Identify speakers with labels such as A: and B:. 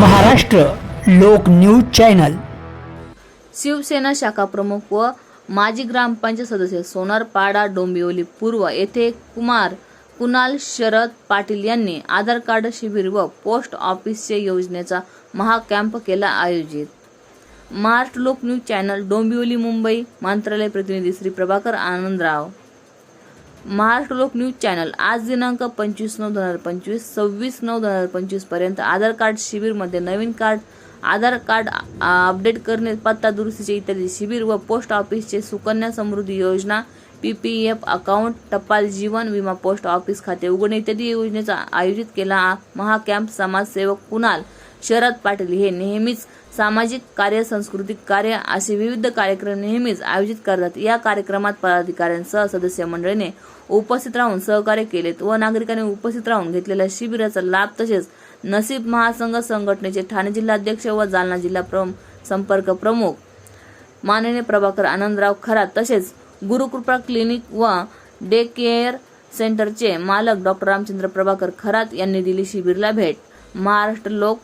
A: महाराष्ट्र लोक news channel.
B: Shiv Sena शाखा प्रमुख व माजी ग्रामपंचायत सदस्य सोनारपाडा डोंबिवली पूर्व येथे कुमार कुणाल शरद पाटील यांनी आधार कार्ड शिबिर व पोस्ट ऑफिसच्या योजनेचा महाकॅम्प केला आयोजित. महाराष्ट्र लोक न्यूज चॅनल डोंबिवली मुंबई मंत्रालय प्रतिनिधी श्री प्रभाकर आनंदराव. महाराष्ट्र लोक न्यूज चॅनल आज दिनांक पंचवीस नऊ दोन हजार पंचवीस सव्वीस नऊ दोन हजार पंचवीसपर्यंत आधार कार्ड शिबिरमध्ये नवीन कार्ड आधार कार्ड अपडेट करणे पत्ता दुरुस्तीचे इत्यादी शिबिर व पोस्ट ऑफिसचे सुकन्या समृद्धी योजना पीपीएफ अकाउंट टपाल जीवन विमा पोस्ट ऑफिस खाते उघडणे इत्यादी योजनेचा आयोजित केला. महाकॅम्प समाजसेवक कुणाल शरद पाटील हे नेहमीच सामाजिक कार्य सांस्कृतिक कार्य असे विविध कार्यक्रम नेहमीच आयोजित करतात. या कार्यक्रमात पदाधिकाऱ्यांसह सदस्य मंडळीने उपस्थित राहून सहकार्य केलेत व नागरिकांनी उपस्थित राहून घेतलेल्या शिबिराचा लाभ तसेच नसीब महासंघ संघटनेचे ठाणे जिल्हाध्यक्ष व जालना जिल्हा प्रम संपर्क प्रमुख माननीय प्रभाकर आनंदराव खरात तसेच गुरुकृपा क्लिनिक व डे केअर सेंटरचे मालक डॉक्टर रामचंद्र प्रभाकर खरात यांनी दिली शिबिरला भेट. महाराष्ट्र लोक